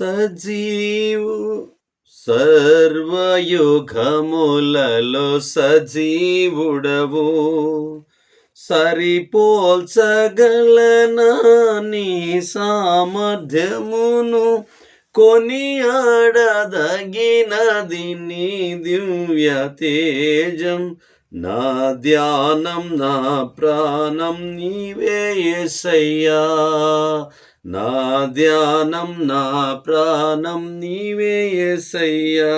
సజీవు. సర్వయుగములలో సజీవుడవు. సరిపోల్చగలనా నీ సామర్థ్యమును కొనియాడదగినది నీ దివ్య తేజం. నా ధ్యానం నా ప్రాణం నీవే ఎసయ్యా నా ధ్యానం నా ప్రాణం నీవే ఎసయ్యా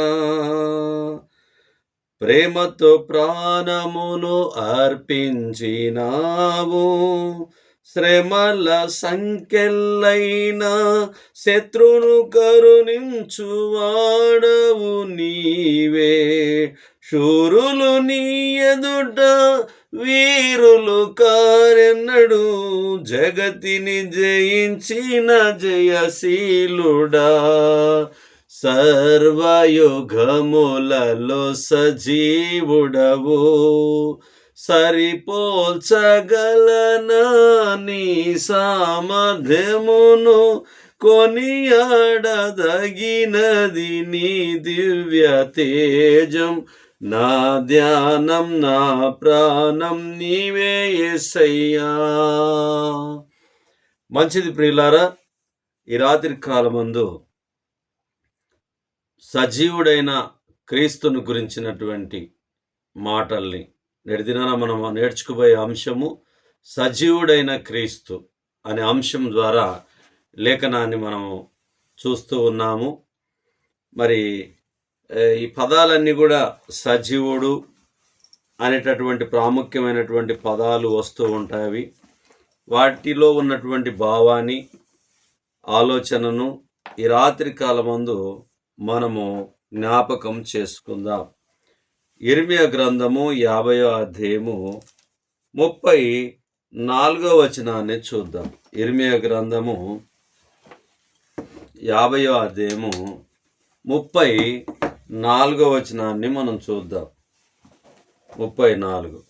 ప్రేమతో ప్రాణమును అర్పించినావు. శ్రమల సంఖ్యలైన శత్రును కరుణించువాడవు నీవే. శూరులు నీ ఎదుట వీరులు కారెన్నడు జగతిని జయించిన జయశీలుడా. సర్వయుగములలో సజీవుడవు. సరిపోల్చగలనా నీ సామధ్యమును కొనియాడదగినది నీ దివ్య తేజం నా ధ్యానం నా ప్రాణం నీవే ఎస్సయ్యా మంచిది ప్రియులారా ఈ రాత్రి కాలమందు సజీవుడైన క్రీస్తును గురించినటువంటి మాటల్ని నెడిదినాన మనం నేర్చుకుపోయే అంశము సజీవుడైన క్రీస్తు అనే అంశం ద్వారా లేఖనాన్ని మనం చూస్తూ ఉన్నాము. మరి ఈ పదాలన్నీ కూడా సజీవుడు అనేటటువంటి ప్రాముఖ్యమైనటువంటి పదాలు వస్తూ ఉంటాయి వాటిలో ఉన్నటువంటి భావాన్ని ఆలోచనను ఈ రాత్రి కాలమందు మనము జ్ఞాపకం చేసుకుందాం. ఇర్మియ గ్రంథము యాభయో అధ్యాయము ముప్పై నాలుగో వచనాన్ని చూద్దాం. ఇర్మియ గ్రంథము యాభయో అధ్యాయము ముప్పై నాలుగో వచనాన్ని మనం చూద్దాం. ముప్పై నాలుగు.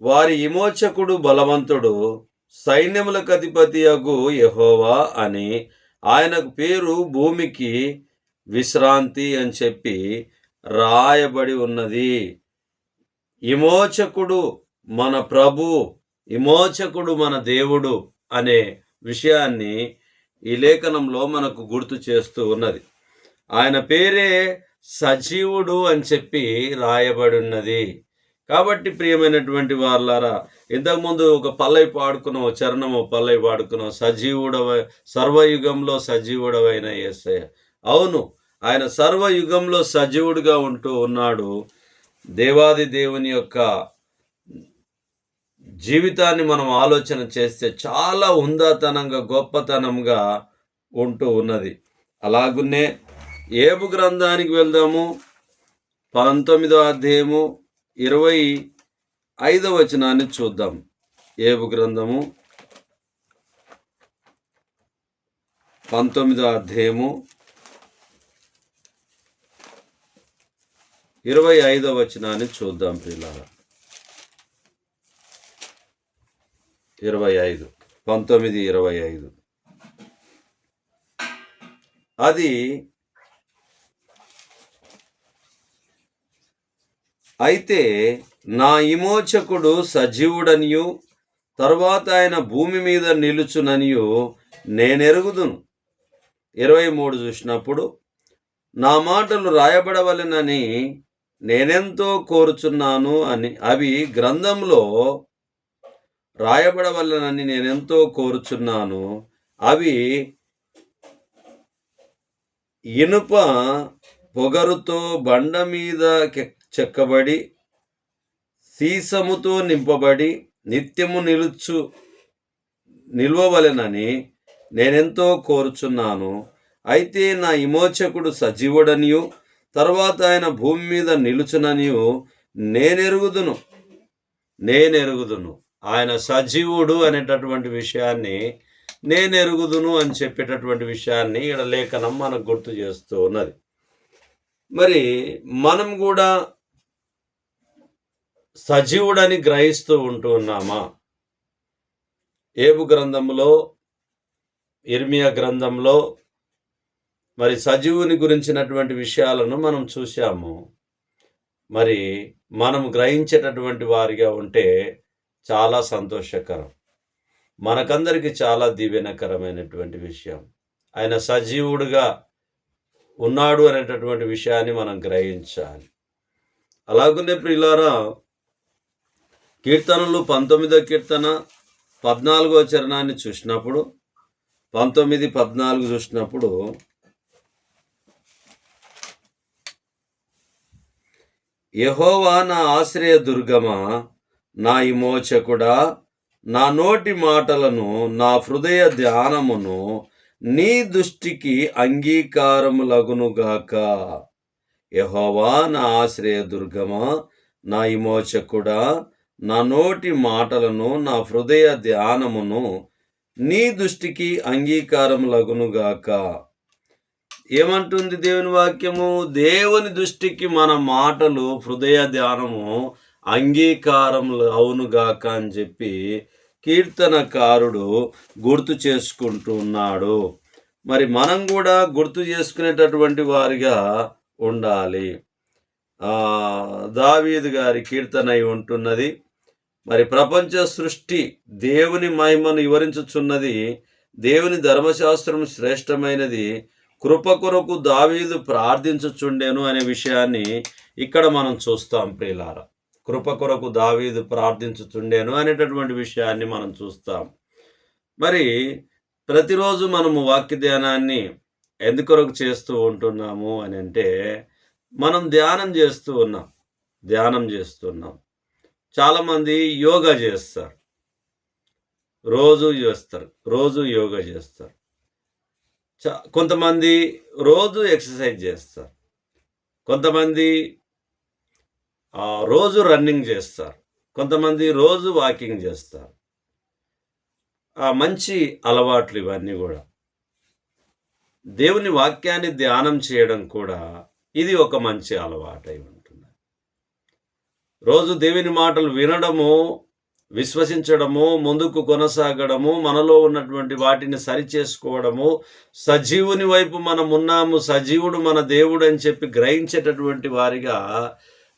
వారి విమోచకుడు బలవంతుడు సైన్యములకు అధిపతి అగు యహోవా అని ఆయనకు పేరు భూమికి విశ్రాంతి అని చెప్పి రాయబడి ఉన్నది. విమోచకుడు మన ప్రభు విమోచకుడు మన దేవుడు అనే విషయాన్ని ఈ లేఖనంలో మనకు గుర్తు చేస్తూ ఉన్నది. ఆయన పేరే సజీవుడు అని చెప్పి రాయబడి ఉన్నది కాబట్టి ప్రియమైనటువంటి వాళ్ళారా ఇంతకుముందు ఒక పల్లవి పాడుకున్నాం చరణము పల్లవి పాడుకున్నాం సజీవుడవ సర్వయుగంలో సజీవుడవైన ఏసయ్య. అవును ఆయన సర్వయుగంలో సజీవుడిగా ఉంటూ ఉన్నాడు. దేవాది దేవుని యొక్క జీవితాన్ని మనం ఆలోచన చేస్తే చాలా ఉందాతనంగా గొప్పతనంగా ఉంటూ ఉన్నది. అలాగునే ఏబు గ్రంథానికి వెళ్దాము. పంతొమ్మిదో అధ్యాయము ఇరవై ఐదవ వచనాన్ని చూద్దాం. ఏబు గ్రంథము పంతొమ్మిదో అధ్యాయము ఇరవై ఐదవ వచనాన్ని చూద్దాం పిల్లల ఇరవై ఐదు పంతొమ్మిది ఇరవై ఐదు. అది అయితే నా విమోచకుడు సజీవుడనియు తరువాత ఆయన భూమి మీద నిలుచుననియు నేనెరుగుదును. ఇరవై మూడు చూసినప్పుడు నా మాటలు రాయబడవలెనని నేనెంతో కోరుచున్నాను అని అవి గ్రంథంలో రాయబడవలనని నేనెంతో కోరుచున్నాను. అవి ఇనుప పొగరుతో బండ మీద చెక్కబడి సీసముతో నింపబడి నిత్యము నిలుచు నిల్వవలెనని నేనెంతో కోరుచున్నాను. అయితే నా విమోచకుడు సజీవుడనియు తర్వాత ఆయన భూమి మీద నిలుచుననియు నేనెరుగుదును. నేనెరుగుదును. ఆయన సజీవుడు అనేటటువంటి విషయాన్ని నేనెరుగుదును అని చెప్పేటటువంటి విషయాన్ని ఇక్కడ లేఖనం మనకు గుర్తు చేస్తూ ఉన్నది. మరి మనం కూడా సజీవుడని గ్రహిస్తూ ఉంటూ ఉన్నామా? ఏబు గ్రంథంలో ఇర్మియా గ్రంథంలో మరి సజీవుని గురించినటువంటి విషయాలను మనం చూశాము. మరి మనం గ్రహించేటటువంటి వారిగా ఉంటే చాలా సంతోషకరం. మనకందరికీ చాలా దీవెనకరమైనటువంటి విషయం. ఆయన సజీవుడుగా ఉన్నాడు అనేటటువంటి విషయాన్ని మనం గ్రహించాలి. అలాగనే ప్రియులారా కీర్తనలు పంతొమ్మిదో కీర్తన పద్నాలుగో చరణాన్ని చూసినప్పుడు పంతొమ్మిది పద్నాలుగు చూసినప్పుడు యహోవా నా ఆశ్రయ దుర్గమా నా విమోచకుడా నా నోటి మాటలను నా హృదయ ధ్యానమును నీ దృష్టికి అంగీకారములగునుగాక. యహోవా నా ఆశ్రయ దుర్గమా నా విమోచకుడా నా నోటి మాటలను నా హృదయ ధ్యానమును నీ దృష్టికి అంగీకారం లగునుగాక ఏమంటుంది దేవుని వాక్యము? దేవుని దృష్టికి మన మాటలు హృదయ ధ్యానము అంగీకారం అవునుగాక అని చెప్పి కీర్తనకారుడు గుర్తు చేసుకుంటున్నాడు మరి మనం కూడా గుర్తు చేసుకునేటటువంటి వారిగా ఉండాలి. దావీదు గారి కీర్తన అయి ఉంటున్నది. మరి ప్రపంచ సృష్టి దేవుని మహిమను వివరించుచున్నది దేవుని ధర్మశాస్త్రం శ్రేష్టమైనది కృప కొరకు దావీదు ప్రార్థించుచుండెను అనే విషయాన్ని ఇక్కడ మనం చూస్తాం ప్రియులార. కృప కొరకు దావీదు ప్రార్థించుచుండెను అనేటటువంటి విషయాన్ని మనం చూస్తాం. మరి ప్రతిరోజు మనము వాక్య ధ్యానాన్ని ఎందుకొరకు చేస్తూ ఉంటున్నాము అని అంటే మనం ధ్యానం చేస్తూ ఉన్నాం ధ్యానం చేస్తున్నాం చాలామంది యోగా చేస్తారు. రోజు చేస్తారు. రోజు యోగా చేస్తారు. చా- కొంతమంది రోజు ఎక్సర్సైజ్ చేస్తారు. కొంతమంది రోజు రన్నింగ్ చేస్తారు. కొంతమంది రోజు వాకింగ్ చేస్తారు. మంచి అలవాట్లు ఇవన్నీ కూడా. దేవుని వాక్యాన్ని ధ్యానం చేయడం కూడా ఇది ఒక మంచి అలవాటై ఉంది. రోజు దేవుని మాటలు వినడము విశ్వసించడము ముందుకు కొనసాగడము మనలో ఉన్నటువంటి వాటిని సరిచేసుకోవడము సజీవుని వైపు మనం ఉన్నాము సజీవుడు మన దేవుడు అని చెప్పి గ్రహించేటటువంటి వారిగా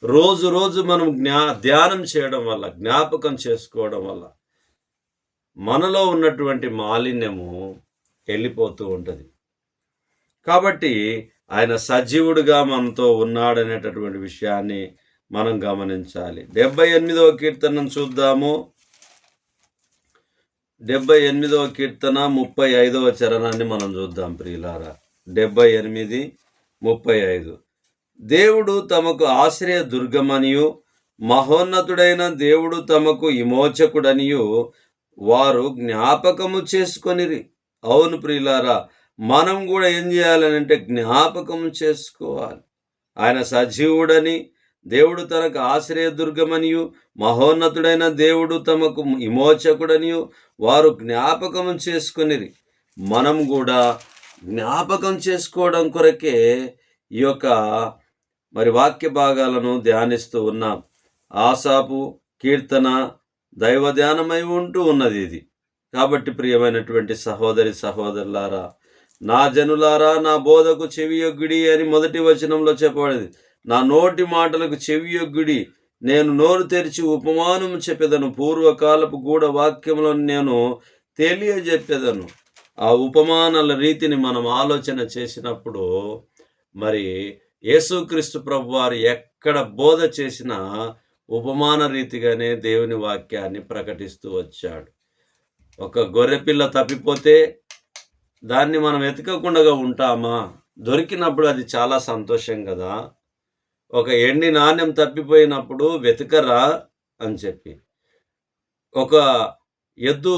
రోజు రోజు మనం జ్ఞా ధ్యానం చేయడం వల్ల జ్ఞాపకం చేసుకోవడం వల్ల మనలో ఉన్నటువంటి మాలిన్యము వెళ్ళిపోతూ ఉంటుంది. కాబట్టి ఆయన సజీవుడుగా మనతో ఉన్నాడనేటటువంటి విషయాన్ని మనం గమనించాలి. డెబ్బై ఎనిమిదవ కీర్తనం చూద్దాము. డెబ్బై ఎనిమిదవ కీర్తన ముప్పై ఐదవ చరణాన్ని మనం చూద్దాం ప్రియులారా. డెబ్బై ఎనిమిది ముప్పై ఐదు. దేవుడు తమకు ఆశ్రయ దుర్గమనియు మహోన్నతుడైన దేవుడు తమకు విమోచకుడనియు వారు జ్ఞాపకము చేసుకొనిరి. అవును ప్రియులారా మనం కూడా ఏం చేయాలనంటే జ్ఞాపకం చేసుకోవాలి. ఆయన సజీవుడని దేవుడు తనకు ఆశ్రయ దుర్గమనియు మహోన్నతుడైన దేవుడు తమకు విమోచకుడనియు వారు జ్ఞాపకం చేసుకునిరి. మనం కూడా జ్ఞాపకం చేసుకోవడం కొరకే ఈ యొక్క మరి వాక్య భాగాలను ధ్యానిస్తూ ఉన్నాం. ఆసాపు కీర్తన దైవ ధ్యానమై ఉంటూ ఉన్నది ఇది. కాబట్టి ప్రియమైనటువంటి సహోదరి సహోదరులారా నా జనులారా నా బోధకు చెవియొగ్గుడి అని మొదటి వచనంలో చెప్పబడింది. నా నోటి మాటలకు చెవియొగ్గుడి. నేను నోరు తెరిచి ఉపమానం చెప్పేదను. పూర్వకాలపు గూఢ వాక్యములను నేను తెలియజెప్పేదను. ఆ ఉపమానాల రీతిని మనం ఆలోచన చేసినప్పుడు మరి యేసుక్రీస్తు ప్రభు వారు ఎక్కడ బోధ చేసినా ఉపమాన రీతిగానే దేవుని వాక్యాన్ని ప్రకటిస్తూ వచ్చాడు. ఒక గొర్రెపిల్ల తప్పిపోతే దాన్ని మనం వెతకకుండా ఉంటామా? దొరికినప్పుడు అది చాలా సంతోషం కదా. ఒక ఎండి నాణ్యం తప్పిపోయినప్పుడు వెతకరా అని చెప్పి. ఒక ఎద్దు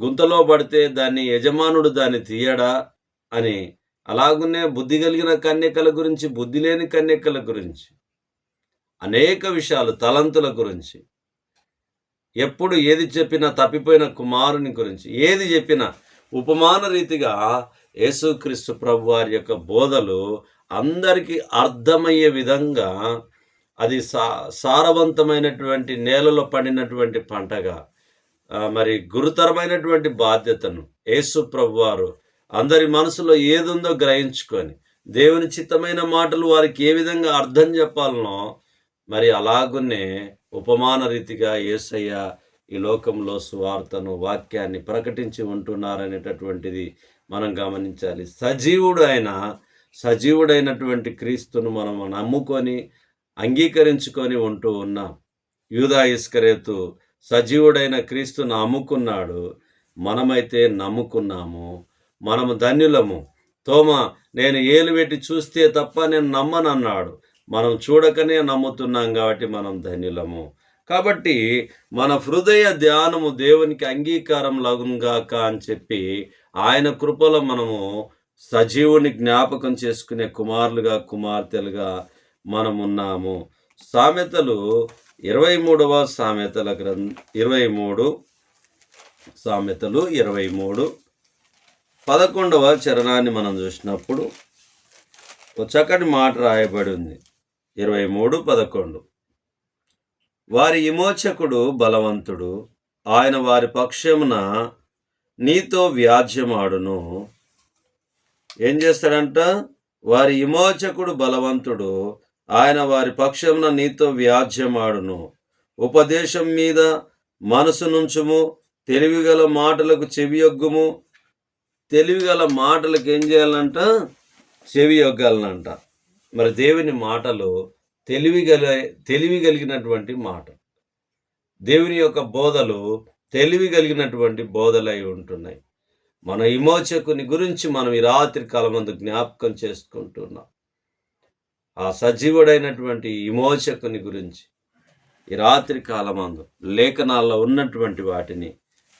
గుంతలో పడితే దాన్ని యజమానుడు దాన్ని తీయడా అని. అలాగునే బుద్ధి కలిగిన కన్యకల గురించి బుద్ధి లేని కన్యకల గురించి అనేక విషయాలు తలంతుల గురించి ఎప్పుడు ఏది చెప్పినా తప్పిపోయిన కుమారుని గురించి ఏది చెప్పినా ఉపమాన రీతిగా యేసుక్రీస్తు ప్రభు వారి యొక్క బోధలు అందరికీ అర్థమయ్యే విధంగా అది సా సారవంతమైనటువంటి నేలలో పడినటువంటి పంటగా మరి గురుతరమైనటువంటి బాధ్యతను యేసు ప్రభు వారు అందరి మనసులో ఏదుందో గ్రహించుకొని దేవుని చిత్తమైన మాటలు వారికి ఏ విధంగా అర్థం చెప్పాలనో మరి అలాగునే ఉపమాన రీతిగా యేసయ్య ఈ లోకంలో సువార్తను వాక్యాన్ని ప్రకటించి ఉంటున్నారనేటటువంటిది మనం గమనించాలి. సజీవుడు ఆయన సజీవుడైనటువంటి క్రీస్తును మనం నమ్ముకొని అంగీకరించుకొని ఉంటూ ఉన్నాం యూదా ఇస్కరేతు సజీవుడైన క్రీస్తును అమ్ముకున్నాడు. మనమైతే నమ్ముకున్నాము. మనము ధన్యులము. తోమ నేను ఏలు పెట్టి చూస్తే తప్ప నేను నమ్మనన్నాడు. మనం చూడకనే నమ్ముతున్నాం కాబట్టి మనం ధన్యులము. కాబట్టి మన హృదయ ధ్యానము దేవునికి అంగీకారం లగునుగాక అని చెప్పి ఆయన కృపలో మనము సజీవుని జ్ఞాపకం చేసుకునే కుమారులుగా కుమార్తెలుగా మనమున్నాము. సామెతలు ఇరవై మూడవ సామెతల గ్రంథ ఇరవై మూడు సామెతలు ఇరవై మూడు పదకొండవ చరణాన్ని మనం చూసినప్పుడు ఒక చక్కటి మాట రాయబడి ఉంది. ఇరవై మూడు పదకొండు వారి విమోచకుడు బలవంతుడు. ఆయన వారి పక్షమున నీతో వ్యాజ్యమాడును. ఏం చేస్తాడంట? వారి విమోచకుడు బలవంతుడు. ఆయన వారి పక్షమున నీతో వ్యాజ్యమాడును. ఉపదేశం మీద మనసు నుంచుము. తెలివిగల మాటలకు చెవియొగ్గుము తెలివిగల మాటలకు ఏం చేయాలంట? చెవియొగ్గాలనంట మరి దేవుని మాటలు తెలివిగల తెలివి కలిగినటువంటి మాట. దేవుని యొక్క బోధలు తెలివి కలిగినటువంటి బోధలై ఉంటున్నాయి. మన విమోచకుని గురించి మనం ఈ రాత్రి కాలమందు జ్ఞాపకం చేసుకుంటున్నాం. ఆ సజీవుడైనటువంటి విమోచకుని గురించి ఈ రాత్రి కాలమందు లేఖనాల్లో ఉన్నటువంటి వాటిని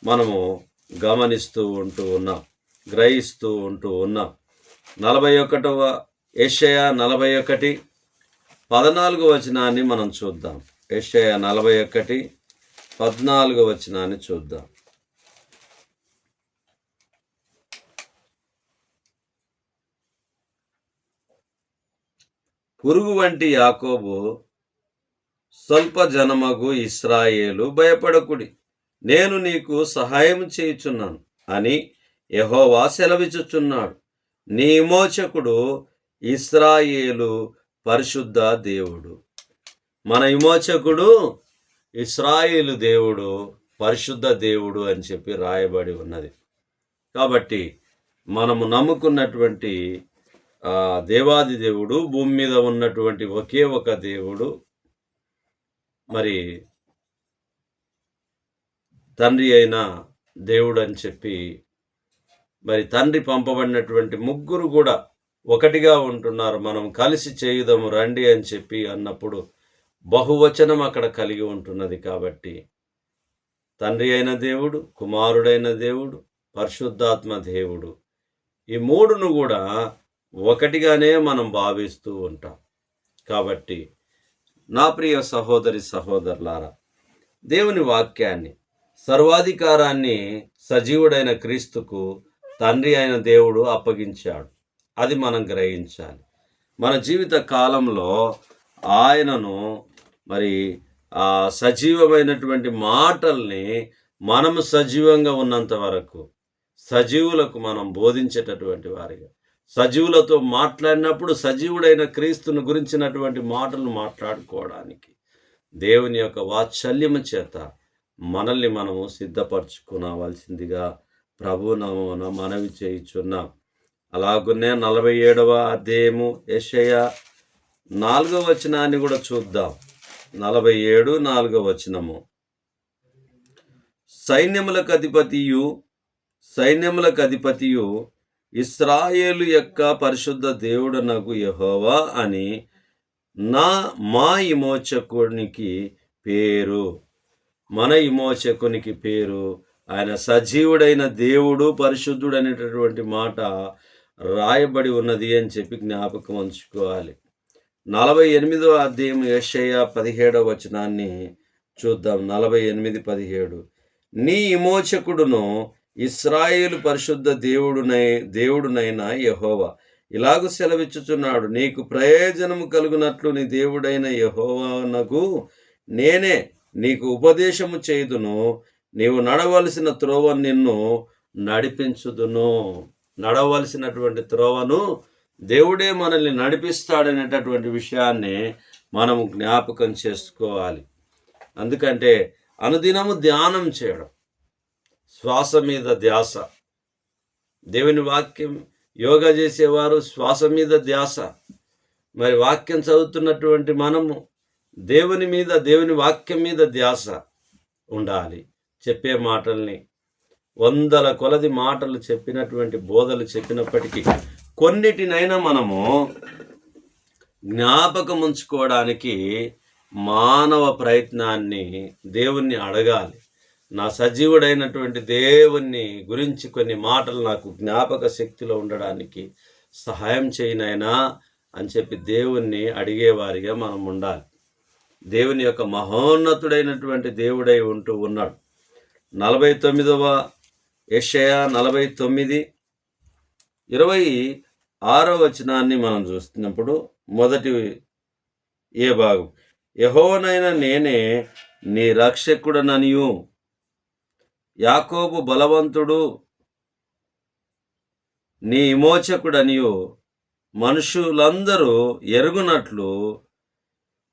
మనము గమనిస్తూ ఉంటూ ఉన్నాం గ్రహిస్తూ ఉంటూ ఉన్నాం. నలభై ఒకటవ ఏషయా నలభై ఒకటి పద్నాలుగు వచనాన్ని మనం చూద్దాం. ఏషయ నలభై ఒకటి పద్నాలుగు వచనాన్ని చూద్దాం. పురుగు వంటి యాకోబు స్వల్ప జనమగు ఇస్రాయేలు భయపడకుడి. నేను నీకు సహాయం చేయుచున్నాను అని యహోవా సెలవిచుచున్నాడు నీ విమోచకుడు ఇస్రాయేలు పరిశుద్ధ దేవుడు. మన విమోచకుడు ఇస్రాయేలు దేవుడు పరిశుద్ధ దేవుడు అని చెప్పి రాయబడి ఉన్నది. కాబట్టి మనము నమ్ముకున్నటువంటి దేవాది దేవుడు భూమి మీద ఉన్నటువంటి ఒకే ఒక దేవుడు. మరి తండ్రి అయిన దేవుడు అని చెప్పి మరి తండ్రి పంపబడినటువంటి ముగ్గురు కూడా ఒకటిగా ఉంటున్నారు. మనం కలిసి చేయుదాము రండి అని చెప్పి అన్నప్పుడు బహువచనం అక్కడ కలిగి ఉంటున్నది కాబట్టి తండ్రి అయిన దేవుడు కుమారుడైన దేవుడు పరిశుద్ధాత్మ దేవుడు ఈ మూడును కూడా ఒకటిగానే మనం భావిస్తూ ఉంటాం. కాబట్టి నా ప్రియ సహోదరి సహోదరులారా దేవుని వాక్యాన్ని సర్వాధికారాన్ని సజీవుడైన క్రీస్తుకు తండ్రి అయిన దేవుడు అప్పగించాడు. అది మనం గ్రహించాలి. మన జీవిత కాలంలో ఆయనను మరి సజీవమైనటువంటి మాటల్ని మనము సజీవంగా ఉన్నంత వరకు సజీవులకు మనం బోధించేటటువంటి వారిగా సజీవులతో మాట్లాడినప్పుడు సజీవుడైన క్రీస్తును గురించినటువంటి మాటలు మాట్లాడుకోవడానికి దేవుని యొక్క వాత్సల్యము చేత మనల్ని మనము సిద్ధపరచుకునవలసిందిగా ప్రభునామన మనవి చేయుచున్నాం. అలాగునే నలభై ఏడవ అధ్యాయము యెషయ నాలుగవ వచనాన్ని కూడా చూద్దాం. నలభై ఏడు నాలుగవ వచనము. సైన్యములకు అధిపతియు సైన్యములకు అధిపతియు ఇస్రాయేలు యొక్క పరిశుద్ధ దేవుడు నాకు యహోవా అని నా మా విమోచకునికి పేరు. మన విమోచకునికి పేరు. ఆయన సజీవుడైన దేవుడు పరిశుద్ధుడు అనేటటువంటి మాట రాయబడి ఉన్నది అని చెప్పి జ్ఞాపకం ఉంచుకోవాలి. నలభై ఎనిమిదో అధ్యాయం యెషయ పదిహేడవ వచనాన్ని చూద్దాం. నలభై ఎనిమిది పదిహేడు. నీ విమోచకుడును ఇస్రాయేలు పరిశుద్ధ దేవుడునై దేవుడునైన యహోవా. ఇలాగు సెలవిచ్చుచున్నాడు. నీకు ప్రయోజనము కలుగునట్లు నీ దేవుడైన యహోవానకు నేనే నీకు ఉపదేశము చేయుదును. నీవు నడవలసిన త్రోవ నిన్ను నడిపించుదును. నడవలసినటువంటి త్రోవను దేవుడే మనల్ని నడిపిస్తాడనేటటువంటి విషయాన్ని మనం జ్ఞాపకం చేసుకోవాలి. అందుకంటే అనుదినము ధ్యానం చేయడం శ్వాస మీద ధ్యాస. దేవుని వాక్యం యోగా చేసేవారు శ్వాస మీద ధ్యాస. మరి వాక్యం చదువుతున్నటువంటి మనము దేవుని మీద దేవుని వాక్యం మీద ధ్యాస ఉండాలి. చెప్పే మాటల్ని వందల కొలది మాటలు చెప్పినటువంటి బోధలు చెప్పినప్పటికీ కొన్నిటినైనా మనము జ్ఞాపకం ఉంచుకోవడానికి మానవ ప్రయత్నాన్ని దేవుణ్ణి అడగాలి. నా సజీవుడైనటువంటి దేవుణ్ణి గురించి కొన్ని మాటలు నాకు జ్ఞాపక శక్తిలో ఉండడానికి సహాయం చేయనైనా అని చెప్పి దేవుణ్ణి అడిగేవారిగా మనం ఉండాలి. దేవుని యొక్క మహోన్నతుడైనటువంటి దేవుడై ఉంటూ ఉన్నాడు. నలభై తొమ్మిదవ యెషయా నలభై తొమ్మిది ఇరవై ఆరో వచనాన్ని మనం చూస్తున్నప్పుడు మొదటి ఏ భాగం? యహోవనైన నేనే నీ రక్షకుడననియు. యాకోబు బలవంతుడు నీ విమోచకుడనియు. మనుషులందరూ ఎరుగునట్లు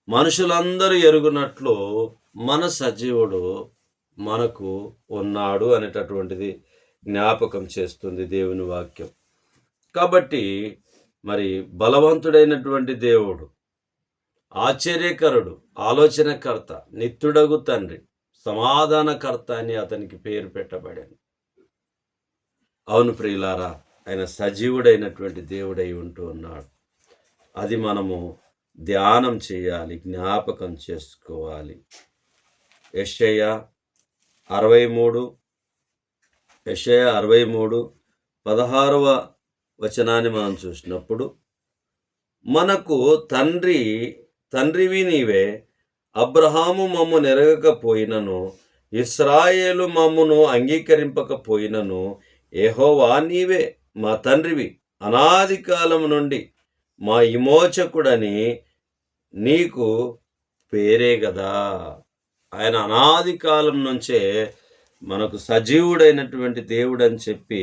మనుషులందరూ ఎరుగునట్లు మన సజీవుడు మనకు ఉన్నాడు అనేటటువంటిది. జ్ఞాపకం చేస్తుంది దేవుని వాక్యం. కాబట్టి మరి బలవంతుడైనటువంటి దేవుడు ఆశ్చర్యకరుడు ఆలోచనకర్త నిత్యుడగు తండ్రి సమాధానకర్త అని అతనికి పేరు పెట్టబడింది. అవును ప్రియులారా ఆయన సజీవుడైనటువంటి దేవుడై ఉంటూ ఉన్నాడు. అది మనము ధ్యానం చేయాలి జ్ఞాపకం చేసుకోవాలి. యెషయ అరవై మూడు యషయ అరవై మూడు పదహారవ వచనాన్ని మనం చూసినప్పుడు మనకు తండ్రి తండ్రివి నీవే అబ్రహాము మమ్ము నెరగకపోయినను ఇస్రాయేలు మమ్మును అంగీకరింపకపోయినను ఏహోవా నీవే మా తండ్రివి. అనాది కాలం నుండి మా విమోచకుడని నీకు పేరే కదా ఆయన అనాది కాలం నుంచే మనకు సజీవుడైనటువంటి దేవుడు అని చెప్పి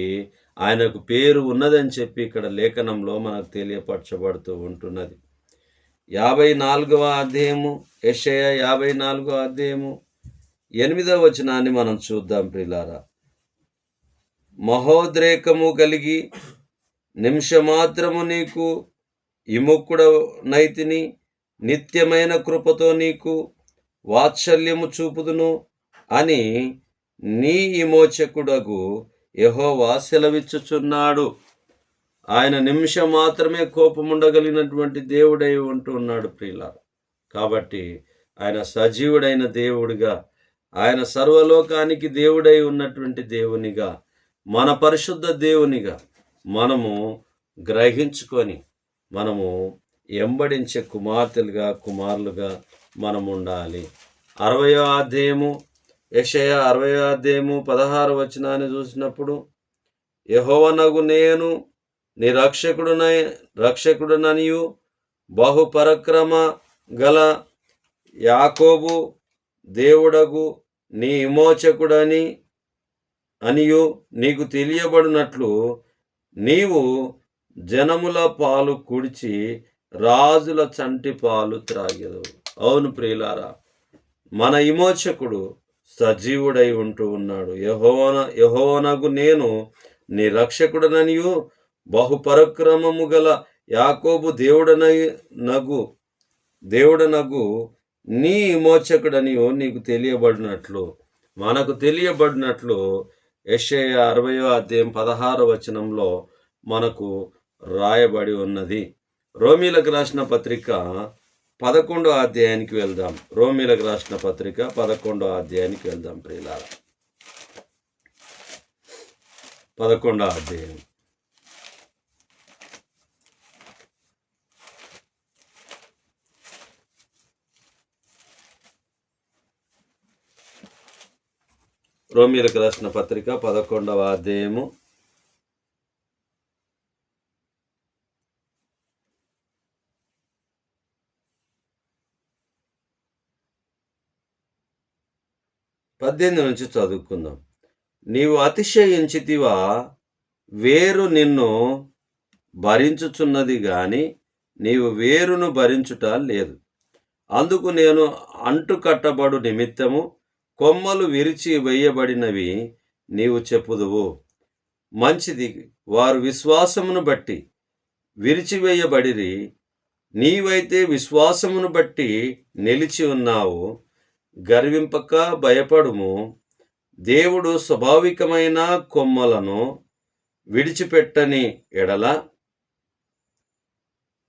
ఆయనకు పేరు ఉన్నదని చెప్పి ఇక్కడ లేఖనంలో మనకు తెలియపరచబడుతూ ఉంటున్నది. యాభై నాలుగవ అధ్యాయము యెషయ యాభై నాలుగవ అధ్యాయము ఎనిమిదవ వచనాన్ని మనం చూద్దాం ప్రిలారా. మహోద్రేకము కలిగి నిమిషమాత్రము నీకు విముక్కుడనైతిని నిత్యమైన కృపతో నీకు వాత్సల్యము చూపుదును అని నీ విమోచకుడకు యెహోవా సెలవిచ్చుచున్నాడు. ఆయన నిమిషం మాత్రమే కోపముండగలిగినటువంటి దేవుడై ఉంటున్నాడు ప్రియుల కాబట్టి ఆయన సజీవుడైన దేవుడిగా ఆయన సర్వలోకానికి దేవుడై ఉన్నటువంటి దేవునిగా మన పరిశుద్ధ దేవునిగా మనము గ్రహించుకొని మనము ఎంబడించే కుమార్తెలుగా కుమారులుగా మనం ఉండాలి అరవయో అధ్యాయము యషయ అరవై అధ్యాయము పదహారు వచనాన్ని చూసినప్పుడు యహోవనగు నేను నీ రక్షకుడునై రక్షకుడుననియు బహుపరక్రమ గల యాకోబు దేవుడగు నీ విమోచకుడని అనియు నీకు తెలియబడినట్లు నీవు జనముల పాలు కుడిచి రాజుల చంటి పాలు త్రాగెదవు. అవును ప్రియులారా మన విమోచకుడు సజీవుడై ఉంటూ ఉన్నాడు. యహోవన యహోవనగు నేను నీ రక్షకుడననియు బహుపరక్రమము గల యాకోబు దేవుడనై నగు దేవుడనగు నీ విమోచకుడనియు నీకు తెలియబడినట్లు. మనకు తెలియబడినట్లు యషయ అరవయో అధ్యాయం పదహారు వచనంలో మనకు రాయబడి ఉన్నది. రోమిలకు రాసిన పత్రిక పదకొండో అధ్యాయానికి వెళ్దాం. రోమిలకు రాసిన పత్రిక పదకొండో అధ్యాయానికి వెళ్దాం ప్రియులార. పదకొండో అధ్యాయం. రోమిలకు రాసిన పత్రిక పదకొండవ అధ్యాయము పద్దెనిమిది నుంచి చదువుకుందాం. నీవు అతిశయించితివా వేరు నిన్ను భరించుచున్నది గాని నీవు వేరును భరించుట లేదు. అందుకు నేను అంటు కట్టబడు నిమిత్తము కొమ్మలు విరిచి వేయబడినవి నీవు చెప్పుదువు. మంచిది వారు విశ్వాసమును బట్టి విరిచివేయబడిరి నీవైతే విశ్వాసమును బట్టి నిలిచి ఉన్నావు. గర్వింపక భయపడుము. దేవుడు స్వాభావికమైన కొమ్మలను విడిచిపెట్టని ఎడల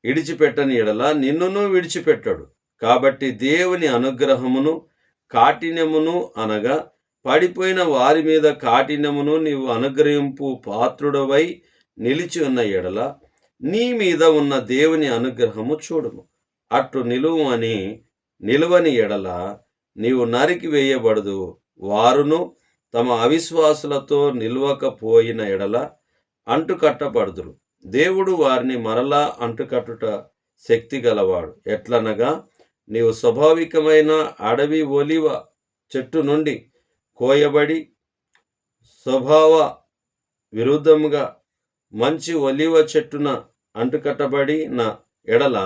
విడిచిపెట్టని ఎడల నిన్నును విడిచిపెట్టడు. కాబట్టి దేవుని అనుగ్రహమును కాఠిన్యమును అనగా పడిపోయిన వారి మీద కాఠిన్యమును నీవు అనుగ్రహింపు పాత్రుడవై నిలిచి ఉన్న ఎడల నీ మీద ఉన్న దేవుని అనుగ్రహము చూడుము. అట్లు నిలువని నిలువని ఎడల నీవు నరికి వేయబడదు. వారును తమ అవిశ్వాసులతో నిల్వకపోయిన ఎడల అంటుకట్టబడుదురు. దేవుడు వారిని మరలా అంటుకట్టుట శక్తి గలవాడు. ఎట్లనగా నీవు స్వాభావికమైన అడవి ఒలివ చెట్టు నుండి కోయబడి స్వభావ విరుద్ధముగా మంచి ఒలివ చెట్టున అంటుకట్టబడిన ఎడల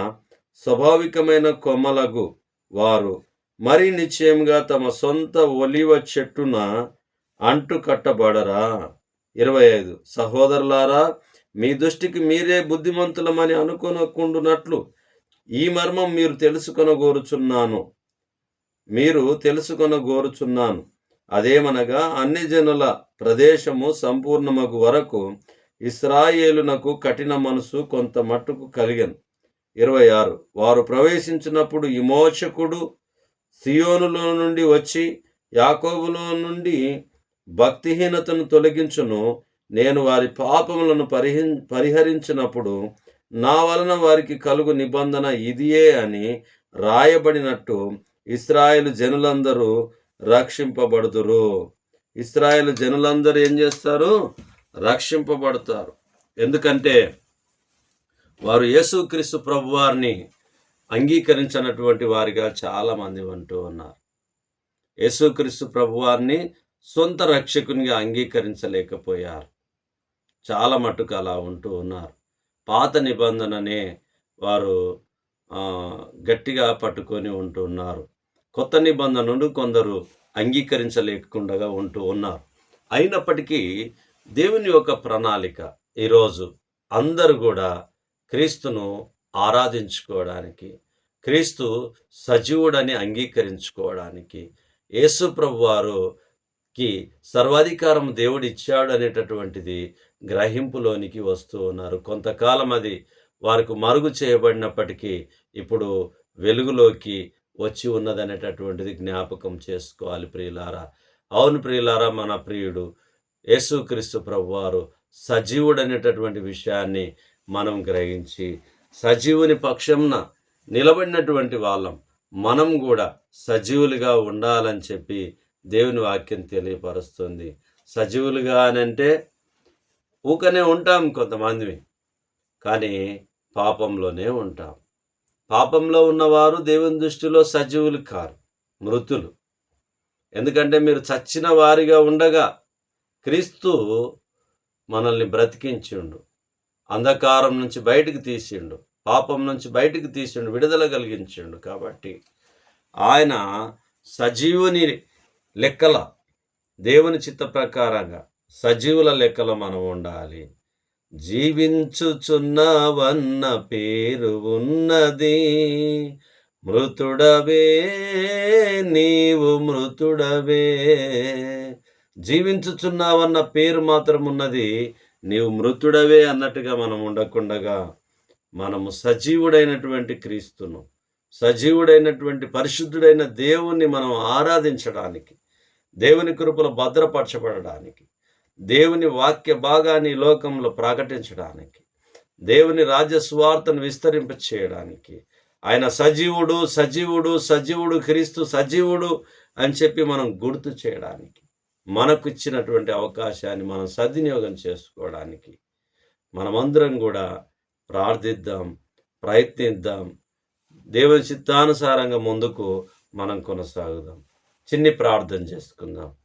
స్వాభావికమైన కొమ్మలకు వారు మరి నిశ్చయంగా తమ సొంత ఒలివ చెట్టున అంటు కట్టబడరా? ఇరవై ఐదు. సహోదరులారా మీ దృష్టికి మీరే బుద్ధిమంతులమని అనుకొనకుండునట్లు ఈ మర్మం మీరు తెలుసుకొనగోరుచున్నాను. మీరు తెలుసుకొనగోరుచున్నాను. అదేమనగా అన్ని జనుల ప్రదేశము సంపూర్ణమగు వరకు ఇస్రాయేలునకు కఠిన మనసు కొంత మట్టుకు కలిగను. ఇరవై ఆరు. వారు ప్రవేశించినప్పుడు విమోచకుడు సియోనులో నుండి వచ్చి యాకోబులో నుండి భక్తిహీనతను తొలగించును. నేను వారి పాపములను పరిహి పరిహరించినప్పుడు నా వలన వారికి కలుగు నిబంధన ఇదియే అని రాయబడినట్టు ఇస్రాయేల్ జనులందరూ రక్షింపబడుదురు. ఇస్రాయేల్ జనులందరూ ఏం చేస్తారు? రక్షింపబడతారు. ఎందుకంటే వారు యేసుక్రీస్తు ప్రభువారిని అంగీకరించినటువంటి వారిగా చాలామంది ఉంటూ ఉన్నారు. యేసుక్రీస్తు ప్రభువారిని సొంత రక్షకునిగా అంగీకరించలేకపోయారు. చాలా మటుకు అలా ఉంటూ ఉన్నారు. పాత నిబంధననే వారు గట్టిగా పట్టుకొని ఉంటూ ఉన్నారు. కొత్త నిబంధనను కొందరు అంగీకరించలేకుండా ఉంటూ ఉన్నారు. అయినప్పటికీ దేవుని యొక్క ప్రణాళిక ఈరోజు అందరూ కూడా క్రీస్తును ఆరాధించుకోవడానికి క్రీస్తు సజీవుడని అంగీకరించుకోవడానికి యేసు వారుకి సర్వాధికారం దేవుడు ఇచ్చాడు అనేటటువంటిది గ్రహింపులోనికి వస్తూ ఉన్నారు. కొంతకాలం అది వారికి మరుగు చేయబడినప్పటికీ ఇప్పుడు వెలుగులోకి వచ్చి ఉన్నదనేటటువంటిది జ్ఞాపకం చేసుకోవాలి ప్రియులారా. అవును ప్రియులారా మన ప్రియుడు యేసుక్రీస్తు ప్రభువారు సజీవుడు అనేటటువంటి విషయాన్ని మనం గ్రహించి సజీవుని పక్షంన నిలబడినటువంటి వాళ్ళం. మనం కూడా సజీవులుగా ఉండాలని చెప్పి దేవుని వాక్యం తెలియపరుస్తుంది. సజీవులుగా అని అంటే ఊకనే ఉంటాం కొంతమంది కానీ పాపంలోనే ఉంటాం. పాపంలో ఉన్నవారు దేవుని దృష్టిలో సజీవులు కారు మృతులు. ఎందుకంటే మీరు చచ్చిన వారిగా ఉండగా క్రీస్తు మనల్ని బ్రతికించిండు. అంధకారం నుంచి బయటికి తీసిండు పాపం నుంచి బయటికి తీసిండు విడుదల కలిగించిండు కాబట్టి ఆయన సజీవుని లెక్కల దేవుని చిత్త ప్రకారంగా సజీవుల లెక్కలో మనం ఉండాలి. జీవించుచున్నవన్న పేరు ఉన్నది మృతుడవే నీవు మృతుడవే. జీవించుచున్నావన్న పేరు మాత్రం ఉన్నది నీవు మృతుడవే అన్నట్టుగా మనం ఉండకుండగా మనము సజీవుడైనటువంటి క్రీస్తును సజీవుడైనటువంటి పరిశుద్ధుడైన దేవుణ్ణి మనం ఆరాధించడానికి దేవుని కృపలు భద్రపరచబడడానికి దేవుని వాక్య భాగాన్ని లోకంలో ప్రకటించడానికి దేవుని రాజ్య విస్తరింప చేయడానికి ఆయన సజీవుడు సజీవుడు సజీవుడు క్రీస్తు సజీవుడు అని చెప్పి మనం గుర్తు చేయడానికి మనకు ఇచ్చినటువంటి అవకాశాన్ని మనం సద్వినియోగం చేసుకోవడానికి మనమందరం కూడా ప్రార్థిద్దాం ప్రయత్నిద్దాం. దేవుని చిత్తానుసారంగా ముందుకు మనం కొనసాగుదాం. చిన్ని ప్రార్థన చేసుకుందాం.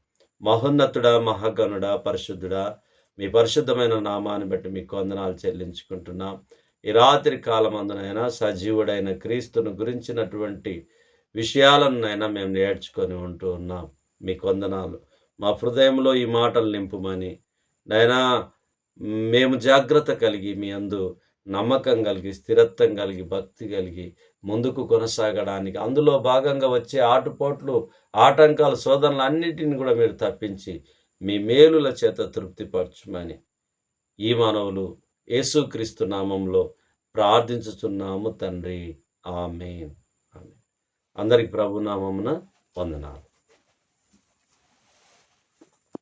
మహోన్నతుడా మహాగణుడా పరిశుద్ధుడా మీ పరిశుద్ధమైన నామాన్ని బట్టి మీకు వందనాలు చెల్లించుకుంటున్నాం. ఈ రాత్రి కాలమందునైనా సజీవుడైన క్రీస్తును గురించినటువంటి విషయాలనైనా మేము నేర్చుకొని ఉంటూ ఉన్నాం. మీకు వందనాలు. మా హృదయంలో ఈ మాటలు నింపుమని. నైనా మేము జాగ్రత్త కలిగి మీ అందు నమ్మకం కలిగి స్థిరత్వం కలిగి భక్తి కలిగి ముందుకు కొనసాగడానికి. అందులో భాగంగా వచ్చే ఆటుపోట్లు ఆటంకాలు శోధనలు అన్నిటిని కూడా మీరు తప్పించి మీ మేలుల చేత తృప్తిపరచమని ఈ మానవులు యేసుక్రీస్తు నామంలో ప్రార్థించుచున్నాము తండ్రి. ఆమె ఆమె అందరికి ప్రభు నామమున వందనాలు.